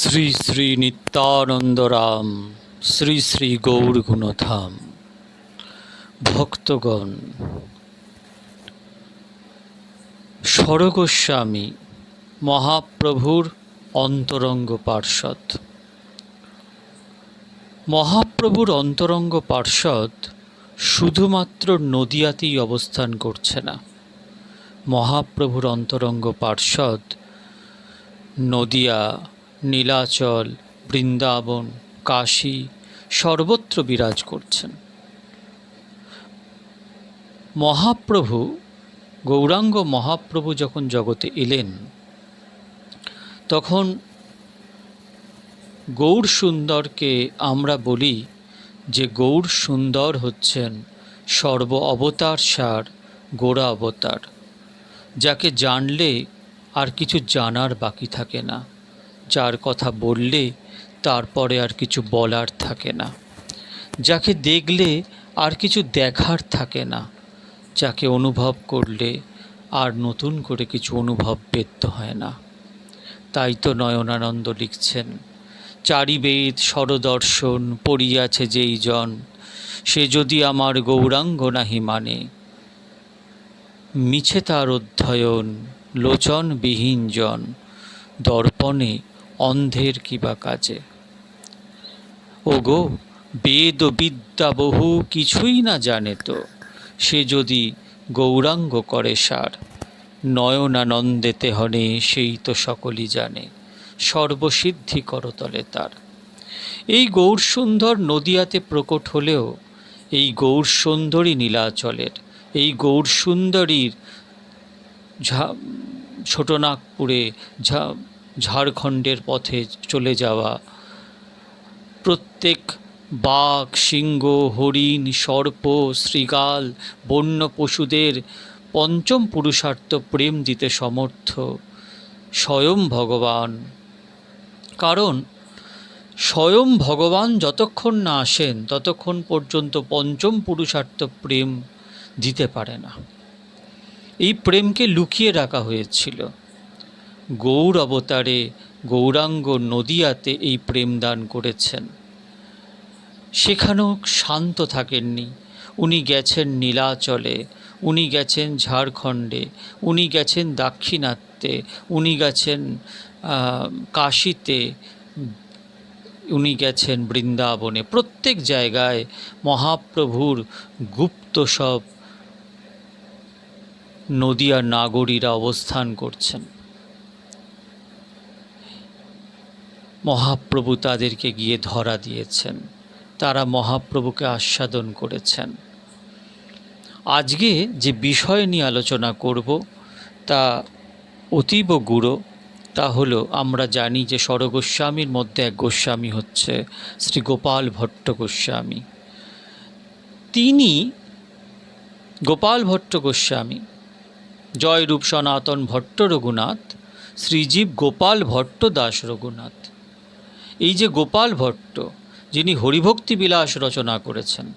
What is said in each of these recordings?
শ্রী শ্রী নিত্যানন্দরাম, শ্রী শ্রী গৌর গুণধাম ভক্তগণ, স্বরগোস্বামী, মহাপ্রভুর অন্তরঙ্গ পার্ষদ মহাপ্রভুর অন্তরঙ্গ পার্ষদ শুধুমাত্র নদিয়াতেই অবস্থান করছে না। মহাপ্রভুর অন্তরঙ্গ পার্ষদ নদিয়া নীলাচল, বৃন্দাবন, কাশী সর্বত্র বিরাজ করছেন। মহাপ্রভু, গৌরাঙ্গ মহাপ্রভু যখন জগতে এলেন, তখন গৌর সুন্দরকে আমরা বলি যে গৌর সুন্দর হচ্ছেন সর্ব অবতার সার গোড়া অবতার, যাকে জানলে আর কিছু জানার বাকি থাকে না। যার কথা বললে তারপরে আর কিছু বলার থাকে না। যাকে দেখলে আর কিছু দেখার থাকে না। যাকে অনুভব করলে আর নতুন করে কিছু অনুভব পেতে হয় না। তাই তো নয়নানন্দ লিখছেন, চারিবেদ স্বরদর্শন পড়িয়াছে যেই জন, সে যদি আমার গৌরাঙ্গ নাহি মানে। মিছে তার অধ্যয়ন, লোচনবিহীন জন, দর্পণে অন্ধের কিবা কাজে? ওগো, বেদ ও বিদ্যা বহু কিছুই না জানে তো, সে যদি গৌরাঙ্গ করে সার। নয়নানন্দেতে হনে সেই তো সকলই জানে, সর্বসিদ্ধি করতলে তার। এই গৌর সুন্দর নদিয়াতে প্রকট হলেও, এই গৌর সুন্দরী নীলাচলের, এই গৌর সুন্দরীর ঝা ছোটনাগপুরে ঝা ঝাড়খণ্ডের পথে চলে যাওয়া। প্রত্যেক বাঘ, সিংহ, হরিণ, সর্প, শৃগাল, বন্য পশুদের পঞ্চম পুরুষার্থ প্রেম দিতে সমর্থ। স্বয়ং ভগবান। কারণ স্বয়ং ভগবান যতক্ষণ না আসেন, ততক্ষণ পর্যন্ত পঞ্চম পুরুষার্থ প্রেম দিতে পারে না। এই প্রেমকে লুকিয়ে রাখা হয়েছিল। গৌর অবতারে গৌরাঙ্গ নদিয়াতে এই প্রেম দান করেছেন। সেখানেও শান্ত থাকেননি। উনি গেছেন নীলাচলে, উনি গেছেন ঝাড়খণ্ডে, উনি গেছেন দাক্ষিণাত্যে, উনি গেছেন কাশীতে, উনি গেছেন বৃন্দাবনে। প্রত্যেক জায়গায় মহাপ্রভুর গুপ্ত সব নদিয়ার নাগরীরা অবস্থান করছেন। মহাপ্রভু তাদেরকে গিয়ে ধরা দিয়েছেন। তারা মহাপ্রভুকে আস্বাদন করেছেন। আজকে যে বিষয় নিয়ে আলোচনা করব, তা অতীব গুরু তা হলো, আমরা জানি যে স্বরগোস্বামীর মধ্যে এক গোস্বামী হচ্ছে শ্রী গোপাল ভট্ট গোস্বামী তিনি গোপাল ভট্ট গোস্বামী জয়রূপ সনাতন ভট্ট রঘুনাথ, শ্রীজীব গোপাল ভট্ট দাস রঘুনাথ। এই যে গোপাল ভট্ট, যিনি হরিভক্তি বিলাস রচনা করেছেন,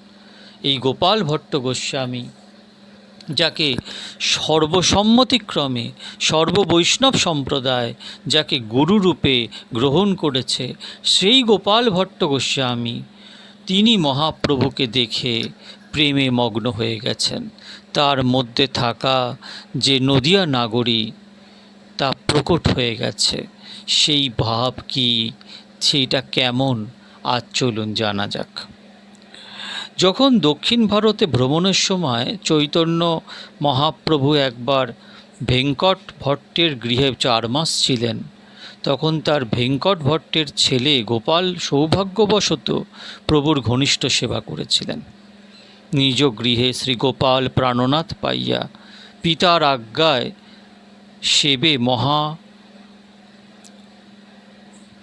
এই গোপাল ভট্ট গোস্বামী, যাকে সর্বসম্মতিক্রমে, সর্ববৈষ্ণব সম্প্রদায় যাকে গুরুরূপে গ্রহণ করেছে, সেই গোপাল ভট্ট গোস্বামী, তিনি মহাপ্রভুকে দেখে প্রেমে মগ্ন হয়ে গেছেন। তার মধ্যে থাকা যে নদিয়া নাগরী, তা প্রকট হয়ে গেছে। সেই ভাব কি সেইটা কেমন, আজ চলুন জানা যাক। যখন দক্ষিণ ভারতে ভ্রমণের সময় চৈতন্য মহাপ্রভু একবার ভেঙ্কট ভট্টের গৃহে চার মাস ছিলেন, তখন তার ভেঙ্কট ভট্টের ছেলে গোপাল সৌভাগ্যবশত প্রভুর ঘনিষ্ঠ সেবা করেছিলেন। নিজ গৃহে শ্রী গোপাল প্রাণনাথ পাইয়া পিতার আজ্ঞায় সেবে মহা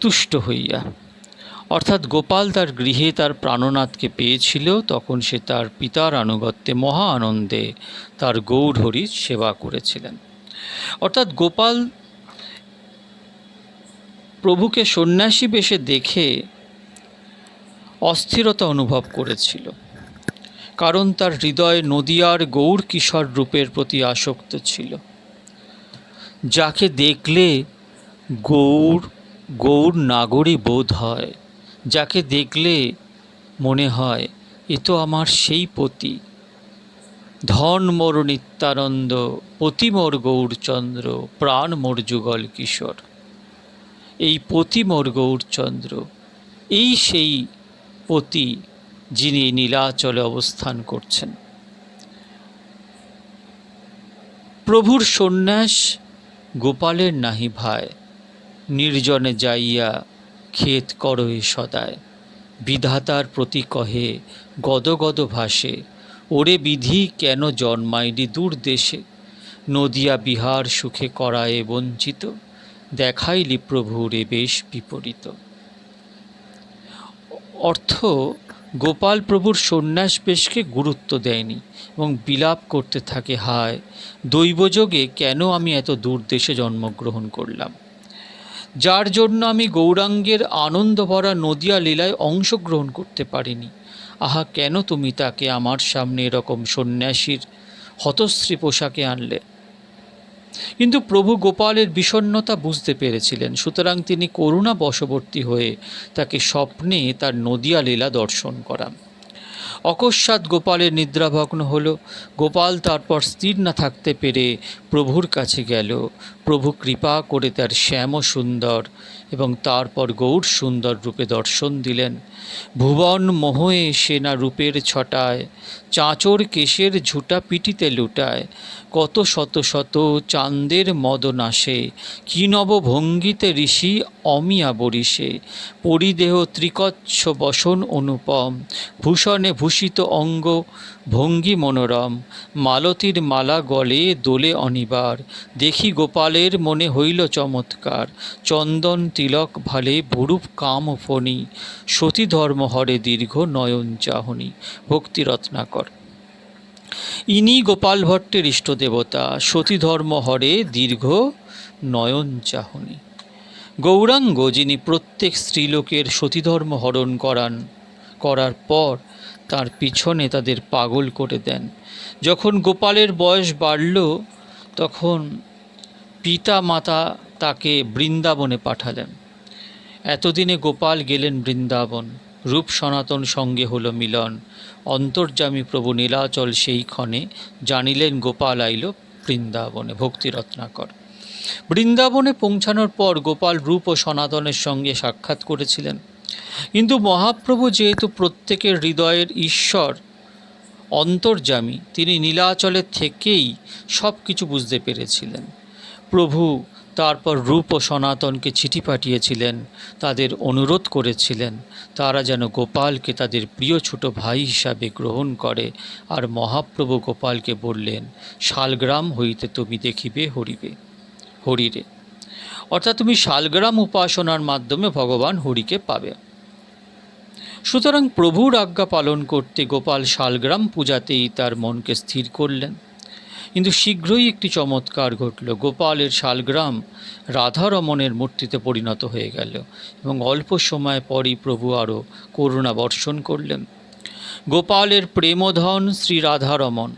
তুষ্ট হইয়া। অর্থাৎ গোপাল তার গৃহে তার প্রাণনাথকে পেয়েছিল, তখন সে তার পিতার আনুগত্যে মহা আনন্দে তার গৌর হরির সেবা করেছিলেন। অর্থাৎ গোপাল প্রভুকে সন্ন্যাসী বেশে দেখে অস্থিরতা অনুভব করেছিল। কারণ তার হৃদয় নদিয়ার গৌর কিশোর রূপের প্রতি আসক্ত ছিল। যাকে দেখলে গৌর গৌর নাগরী বোধ হয়, যাকে দেখলে মনে হয়, এ তো আমার সেই পতি। ধন মোর নিত্যানন্দ, পতি মোর গৌরচন্দ্র, প্রাণ মোর যুগল কিশোর। এই পতি মোর গৌরচন্দ্র, এই সেই পতি যিনি নীলাচলে অবস্থান করছেন। প্রভুর সন্ন্যাস গোপালের নাহি ভাই। নির্জনে যাইয়া ক্ষেত করয়ে সদায়। বিধাতার প্রতি কহে, গদ গদ ভাসে, ওরে বিধি কেন জন্মাইনি দূর দেশে? নদিয়া বিহার সুখে করায়ে বঞ্চিত, দেখাইলি প্রভুরে বেশ বিপরীত। অর্থ, গোপাল প্রভুর সন্ন্যাস বেশকে গুরুত্ব দেয়নি এবং বিলাপ করতে থাকে, হায়, দৈবযোগে কেন আমি এত দূর দেশে জন্মগ্রহণ করলাম? যার জন্য আমি গৌরাঙ্গের আনন্দ ভরা নদিয়া লীলায় অংশগ্রহণ করতে পারিনি। আহা, কেন তুমি তাকে আমার সামনে এরকম সন্ন্যাসীর হতশ্রী পোশাকে আনলে? কিন্তু প্রভু গোপালের বিষণ্ণতা বুঝতে পেরেছিলেন, সুতরাং তিনি করুণা বশবর্তী হয়ে তাকে স্বপ্নে তার নদিয়া লীলা দর্শন করান। অকস্মাৎ গোপালের নিদ্রাভগ্ন হল। গোপাল তারপর স্থির না থাকতে পেরে প্রভুর কাছে গেল। প্রভু কৃপা করে তার শ্যাম সুন্দর এবং তারপর গৌর সুন্দর রূপে দর্শন দিলেন। ভুবন মোহয়ে সেনা রূপের ছটায়, চাঁচর কেশের ঝুটা পিটিতে লুটায়। কত শত শত চাঁদের মদন আসে কি নব ভঙ্গিতে ঋষি অমিয়া বরিশে পরিদেহ ত্রিকচ্ছ বসন অনুপম, ভূষণে ভূষিত অঙ্গ, ভঙ্গি মনোরম। মালতীর মালা গলে দোলে অনিবার, দেখি গোপালের মনে হইল চমৎকার। চন্দন তিলক ভালে ভুরূপ কাম ফণি, সতী ধর্ম হরে দীর্ঘ নয়ন চাহনি, ভক্তি রত্নাকর। ইনি গোপাল ভট্টের ইষ্ট দেবতা, সতী ধর্ম হরে দীর্ঘ নয়ন চাহনি। গৌরাঙ্গ যিনি প্রত্যেক স্ত্রীলোকের সতীধর্ম হরণ করান, করার পর তার পিছনে তাদের পাগল করে দেন। যখন গোপালের বয়স বাড়ল, তখন পিতা মাতা তাকে বৃন্দাবনে পাঠালেন। এতদিনে গোপাল গেলেন বৃন্দাবন। রূপ সনাতন সঙ্গে হলো মিলন। অন্তর্যামী প্রভু নীলাচল সেই ক্ষণে জানিলেন, গোপাল আইল বৃন্দাবনে ভক্তি রত্নাকর বৃন্দাবনে পৌঁছানোর পর গোপাল রূপ ও সনাতনের সঙ্গে সাক্ষাৎ করেছিলেন। কিন্তু মহাপ্রভু যেহেতু প্রত্যেকের হৃদয়ের ঈশ্বর, অন্তর্যামী, তিনি নীলাচলের থেকেই সব কিছু বুঝতে পেরেছিলেন। প্রভু তারপর রূপ ও সনাতনকে চিঠি পাঠিয়েছিলেন, তাদের অনুরোধ করেছিলেন, তারা যেন গোপালকে তাদের প্রিয় ছোট ভাই হিসাবে গ্রহণ করে আর মহাপ্রভু গোপালকে বললেন, শালগ্রাম হইতে তুমি দেখিবে হরিবে হরিরে। অর্থাৎ তুমি শালগ্রাম উপাসনার মাধ্যমে ভগবান হরিকে পাবে। সুতরাং প্রভুর আজ্ঞা পালন করতে গোপাল শালগ্রাম পূজাতেই তার মনকে স্থির করলেন। কিন্তু শীঘ্রই একটি চমৎকার ঘটল। গোপালের শালগ্রাম রাধারমণের মূর্তিতে পরিণত হয়ে গেল এবং অল্প সময় পরই প্রভু আরও করুণা বর্ষণ করলেন। গোপালের প্রেমধন শ্রী রাধারমণ,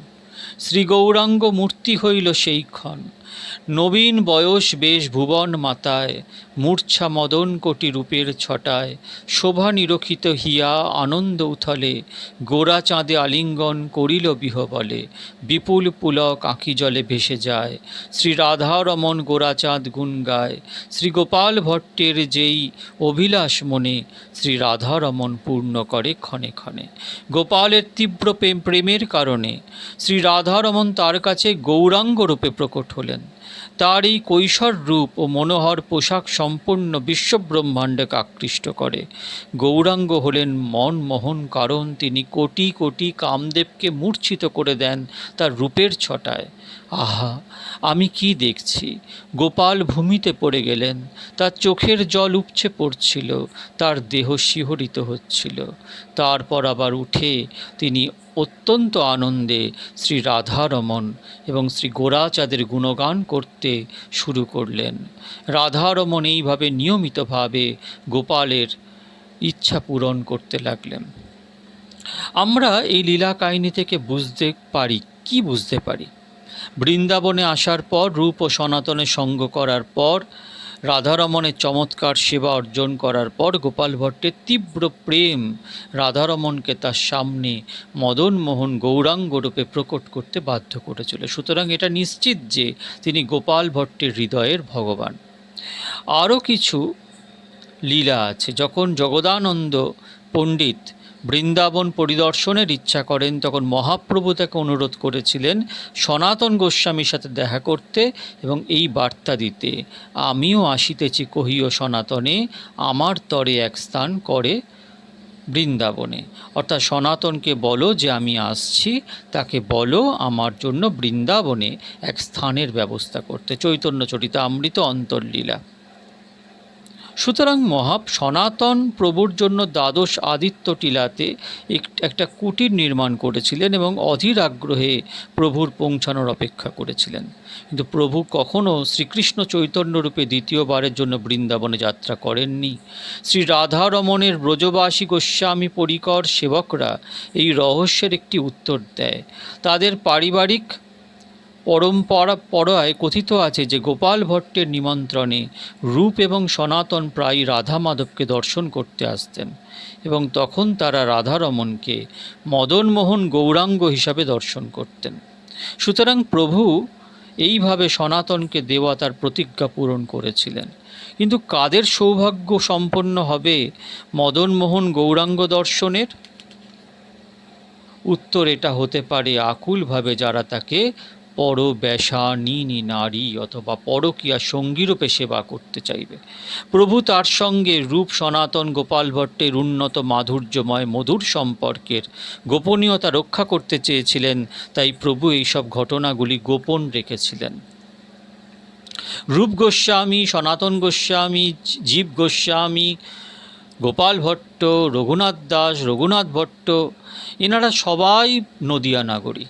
শ্রী গৌরাঙ্গ মূর্তি হইল সেইক্ষণ নবীন বয়স বেশ ভুবন মাতায়, মূর্ছা মদন কোটি রূপের ছটায়, শোভা নিরক্ষিত হিয়া আনন্দ উথলে, গোরা চাঁদে আলিঙ্গন করিল বিহ বলে বিপুল পুলক আঁকি জলে ভেসে যায়, শ্রী রাধারমণ গোরাচাঁদ গুণ গায়, শ্রী গোপাল ভট্টের যেই অভিলাষ মনে, শ্রী রাধারমন পূর্ণ করে ক্ষণে ক্ষণে। গোপালের তীব্র প্রেম, প্রেমের কারণে, শ্রী রাধারমন তার কাছে গৌরাঙ্গ রূপে প্রকট হলেন। তার এই কৈশোর রূপ ও মনোহর পোশাক সম্পূর্ণ বিশ্বব্রহ্মাণ্ডকে আকৃষ্ট করে। গৌরাঙ্গ হলেন মন মোহন কারণ তিনি কোটি কোটি কামদেবকে মূর্ছিত করে দেন তার রূপের ছটায়। আহা, আমি কি দেখছি? গোপাল ভূমিতে পড়ে গেলেন। তার চোখের জল উপচে পড়ছিল, তার দেহ শিহরিত হচ্ছিল। তারপর আবার উঠে তিনি অত্যন্ত আনন্দে শ্রী রাধারমণ এবং শ্রী গোরাচাঁদের গুণগান করতে শুরু করলেন। রাধারমণ এইভাবে নিয়মিতভাবে গোপালের ইচ্ছা পূরণ করতে লাগলেন। আমরা এই লীলা কাহিনী থেকে বুঝতে পারি, কি বুঝতে পারি? বৃন্দাবনে আসার পর রূপ ও সনাতনে সঙ্গ করার পর, রাধারমণের চমৎকার সেবা অর্জন করার পর গোপাল ভট্টের তীব্র প্রেম রাধারমণকে তার সামনে মদনমোহন গৌরাঙ্গরূপে প্রকট করতে বাধ্য করেছিল। সুতরাং এটা নিশ্চিত যে তিনি গোপাল ভট্টের হৃদয়ের ভগবান। আরও কিছু লীলা আছে। যখন জগদানন্দ পণ্ডিত বৃন্দাবন পরিদর্শনের ইচ্ছা করেন তখন মহাপ্রভু তাকে অনুরোধ করেছিলেন সনাতন গোস্বামীর সাথে দেখা করতে এবং এই বার্তা দিতে। আমিও আসিতেছি কহিও সনাতনে, আমার তরে এক স্থান করে বৃন্দাবনে। অর্থাৎ সনাতনকে বলো যে আমি আসছি, তাকে বলো আমার জন্য বৃন্দাবনে এক স্থানের ব্যবস্থা করতে। চৈতন্য চরিত অমৃত অন্তর্লীলা। সুতরাং মহাপ সনাতন প্রভুর জন্য দ্বাদশ আদিত্য টিলাতে এক- একটা কুটির নির্মাণ করেছিলেন এবং অধীর আগ্রহে প্রভুর পৌঁছানোর অপেক্ষা করেছিলেন। কিন্তু প্রভু কখনো শ্রীকৃষ্ণ চৈতন্যরূপে দ্বিতীয়বারের জন্য বৃন্দাবনে যাত্রা করেননি। শ্রী রাধারমণের ব্রজবাসী গোস্বামী পরিকর সেবকরা এই রহস্যের একটি উত্তর দেয়। তাদের পারিবারিক পরম্পরা পড়ায় কথিত আছে যে গোপাল ভট্টের নিমন্ত্রণে রূপ এবং সনাতন প্রায় রাধা মাধবকে দর্শন করতে আসতেন এবং তখন তারা রাধারমণকে মদনমোহন গৌরাঙ্গ হিসাবে দর্শন করতেন। সুতরাং প্রভু এইভাবে সনাতনকে দেওয়া তার প্রতিজ্ঞা পূরণ করেছিলেন। কিন্তু কাদের সৌভাগ্য সম্পন্ন হবে মদনমোহন গৌরাঙ্গ দর্শনের? উত্তর এটা হতে পারে আকুলভাবে যারা তাকে পরবেশানিনী নারী অথবা পরকীয়া সঙ্গীরূপে সেবা করতে চাইবে। প্রভু তার সঙ্গে রূপ সনাতন গোপাল ভট্টের উন্নত মাধুর্যময় মধুর সম্পর্কের গোপনীয়তা রক্ষা করতে চেয়েছিলেন, তাই প্রভু এইসব ঘটনাগুলি গোপন রেখেছিলেন। রূপ গোস্বামী, সনাতন গোস্বামী, জীব গোস্বামী, গোপাল ভট্ট, রঘুনাথ দাস, রঘুনাথ ভট্ট, এনারা সবাই নদিয়া নাগরী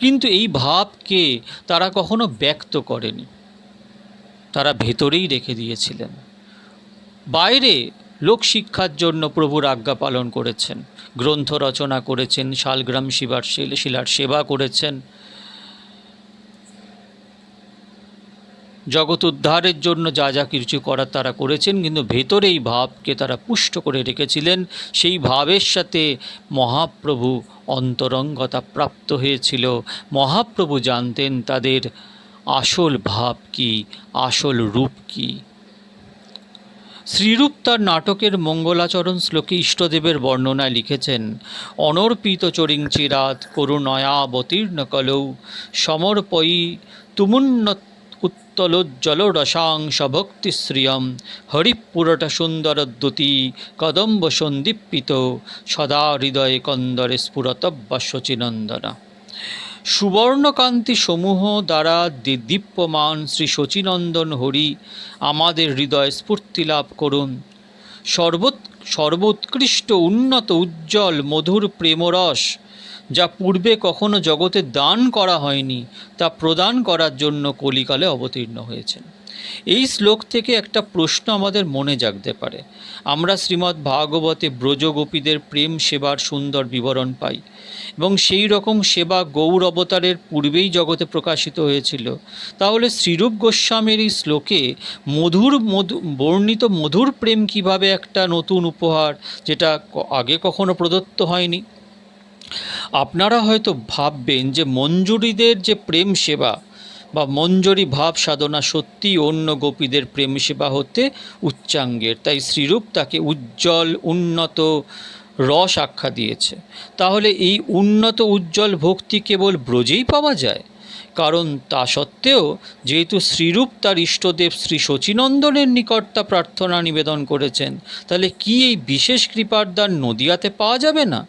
কিন্তু এই ভাবকে তারা কখনো ব্যক্ত করেনি। তারা ভেতরেই রেখে দিয়েছিলেন। বাইরে লোকশিক্ষার জন্য প্রভুর আজ্ঞা পালন করেছেন। গ্রন্থ রচনা করেছেন, শালগ্রাম শিবার শিল- শিলার সেবা করেছেন। জগৎ উদ্ধারের জন্য যা যা কিছু করার তারা করেছেন, কিন্তু ভেতরে এই ভাবকে তারা পুষ্ট করে রেখেছিলেন। সেই ভাবের সাথে মহাপ্রভু অন্তরঙ্গতা প্রাপ্ত হয়েছিল। মহাপ্রভু জানতেন তাদের আসল ভাব কি, আসল রূপ কি। শ্রীরূপ তার নাটকের মঙ্গলাচরণ শ্লোকে ইষ্টদেবের বর্ণনায় লিখেছেন, অনর্পিত চরিং চিরাত করুণয়াবতীর্ণ কলৌ, সমর্পয়ী তুমুন্ন উত্তলোজ্জ্বল রসাংশ ভক্তিশ্রিয়ম সুন্দর দ্যুতি কদম্ব সন্দীপিত সদা হৃদয়ে কন্দরে স্ফুরতব্যা শচীনন্দনা। সুবর্ণকান্তি সমূহ দ্বারা দীপ্যমান শ্রী শচীনন্দন হরি আমাদের হৃদয় স্ফূর্তি লাভ করুন। সর্বোৎ সর্বোৎকৃষ্ট উন্নত উজ্জ্বল মধুর প্রেমরস যা পূর্বে কখনো জগতে দান করা হয়নি, তা প্রদান করার জন্য কলিকালে অবতীর্ণ হয়েছেন। এই শ্লোক থেকে একটা প্রশ্ন আমাদের মনে জাগতে পারে। আমরা শ্রীমদ্ ভাগবতে ব্রজগোপীদের প্রেম সেবার সুন্দর বিবরণ পাই এবং সেই রকম সেবা গৌর অবতারের পূর্বেই জগতে প্রকাশিত হয়েছিল। তাহলে শ্রীরূপ গোস্বামীর এই শ্লোকে মধুর মধু বর্ণিত মধুর প্রেম কীভাবে একটা নতুন উপহার, যেটা আগে কখনো প্রদত্ত হয়নি? আপনারা হয়তো ভাববেন যে মঞ্জুরিদের যে প্রেম সেবা বা মঞ্জরি ভাব সাধনা সত্যি অন্য গোপীদের প্রেম সেবা হতে উচ্চাঙ্গের। তাই শ্রীরূপ তাকে উজ্জ্বল, উন্নত রস আখ্যা দিয়েছে। তাহলে এই উন্নত, উজ্জ্বল ভক্তি কেবল ব্রজেই পাওয়া যায়? কারণ তা সত্ত্বেও যেহেতু শ্রীরূপ তার ইষ্টদেব শ্রী শচীনন্দনের নিকট তা প্রার্থনা নিবেদন করেছেন, তাহলে কি এই বিশেষ কৃপার দান নদিয়াতে পাওয়া যাবে না?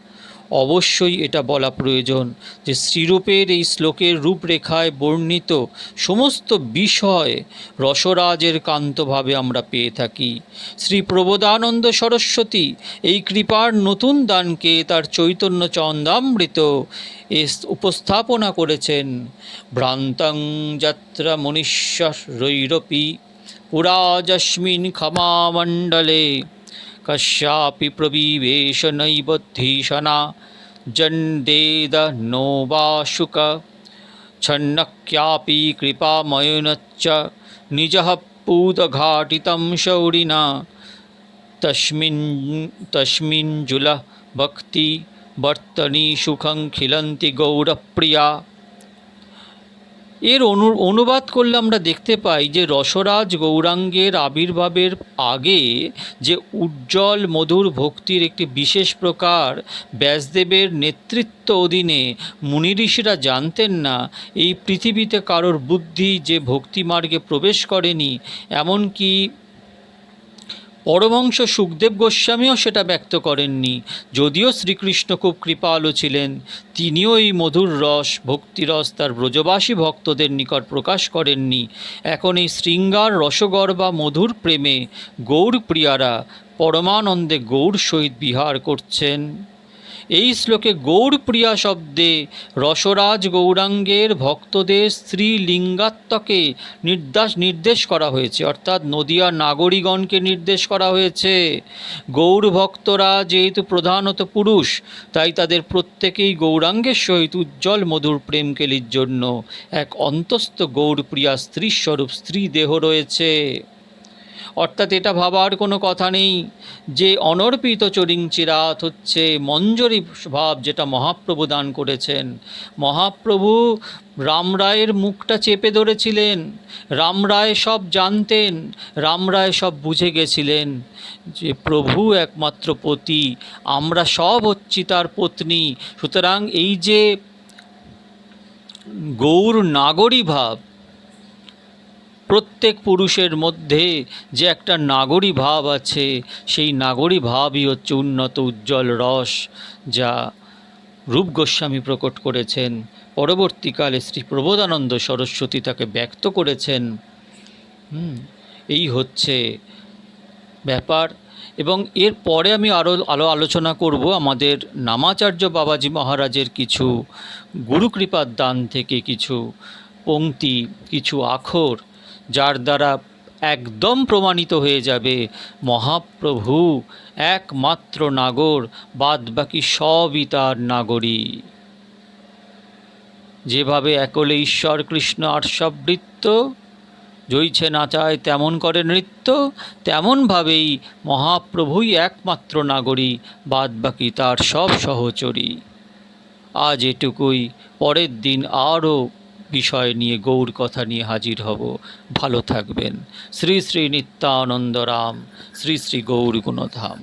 অবশ্যই এটা বলা প্রয়োজন যে শ্রীরূপের এই শ্লোকের রূপরেখায় বর্ণিত সমস্ত বিষয় রসরাজের কান্তভাবে আমরা পেয়ে থাকি। শ্রী প্রবোধানন্দ সরস্বতী এই কৃপার নতুন দানকে তার চৈতন্য চন্দামৃত এ উপস্থাপনা করেছেন। ভ্রান্তং যাত্রা মনীশ্বরৈরপি পুরাজস্মিন ক্ষমামণ্ডলে कस्यापि प्रवीवेश नैबद्धीषणा जण्डेद नो वा शुक छन्नक्यापि कृपामयुनच्च निजः पूतघाटितं शौरिना तस्मिन् तस्मिन् जुलः भक्ति वर्तनी सुखं खिलन्ति गौरप्रिया এর অনু, অনুবাদ করলে আমরা দেখতে পাই যে রসরাজ গৌরাঙ্গের আবির্ভাবের আগে যে উজ্জ্বল মধুর ভক্তির একটি বিশেষ প্রকার ব্যাসদেবের নেতৃত্ব অধীনে মুনি ঋষিরা জানতেন না, এই পৃথিবীতে কারোর বুদ্ধি যে ভক্তিমার্গে প্রবেশ করেনি, এমনকি পরমংশ সুখদেব গোস্বামীও সেটা ব্যক্ত করেননি। যদিও শ্রীকৃষ্ণ খুব কৃপালু ছিলেন, তিনিও এই মধুর রস, ভক্তিরস তার ব্রজবাসী ভক্তদের নিকট প্রকাশ করেননি। এখন এই শৃঙ্গার, রসগর বা মধুর প্রেমে গৌর প্রিয়ারা পরমানন্দে গৌর সহিত বিহার করছেন। এই শ্লোকে গৌরপ্রিয়া শব্দে রসরাজ গৌরাঙ্গের ভক্তদের স্ত্রীলিঙ্গাত্মকে নির্দেশ নির্দেশ করা হয়েছে। অর্থাৎ নদিয়ার নাগরিগণকে নির্দেশ করা হয়েছে। গৌর ভক্তরা যেহেতু প্রধানত পুরুষ, তাই তাদের প্রত্যেকেই গৌরাঙ্গের সহিত উজ্জ্বল মধুর প্রেমকেলির জন্য এক অন্তস্থ গৌরপ্রিয়া স্ত্রীস্বরূপ স্ত্রী দেহ রয়েছে। অর্থাৎ এটা ভাবার কোনো কথা নেই যে অনর্পিত চরিং চিরাত হচ্ছে মঞ্জরি ভাব যেটা মহাপ্রভু দান করেছেন। মহাপ্রভু রামরায়ের মুখটা চেপে ধরেছিলেন রামরায় সব জানতেন রামরায় সব বুঝে গেছিলেন যে প্রভু একমাত্র পতি, আমরা সব হচ্ছি তার পত্নী। সুতরাং এই যে গৌর নাগরী ভাব প্রত্যেক পুরুষের মধ্যে যে একটা নাগরী ভাব আছে, সেই নাগরী ভাবই হচ্ছে উন্নত উজ্জ্বল রস, যা রূপ গোস্বামী প্রকট করেছেন। পরবর্তীকালে শ্রী প্রবোধানন্দ সরস্বতী তাকে ব্যক্ত করেছেন। এই হচ্ছে ব্যাপার। এবং এর পরে আমি আরও আলো আলোচনা করব আমাদের নামাচার্য বাবাজি মহারাজের কিছু গুরুকৃপার দান থেকে কিছু পংক্তি কিছু আখর। যার দ্বারা একদম প্রমাণিত হয়ে যাবে, মহাপ্রভু একমাত্র নাগর বাদ বাকি সবই তার নাগরী যেভাবে একলে ঈশ্বর, কৃষ্ণ আর্ষবৃত্ত জইছে নাচায় তেমন করে নৃত্য, তেমনভাবেই মহাপ্রভুই একমাত্র নাগরী বাদ বাকি তার সব সহচরী। আজ এটুকুই, পরের দিন আরও বিষয় নিয়ে, গৌর কথা নিয়ে হাজির হব। ভালো থাকবেন। শ্রী শ্রী নিত্যানন্দরাম, শ্রী শ্রী গৌর গুণধাম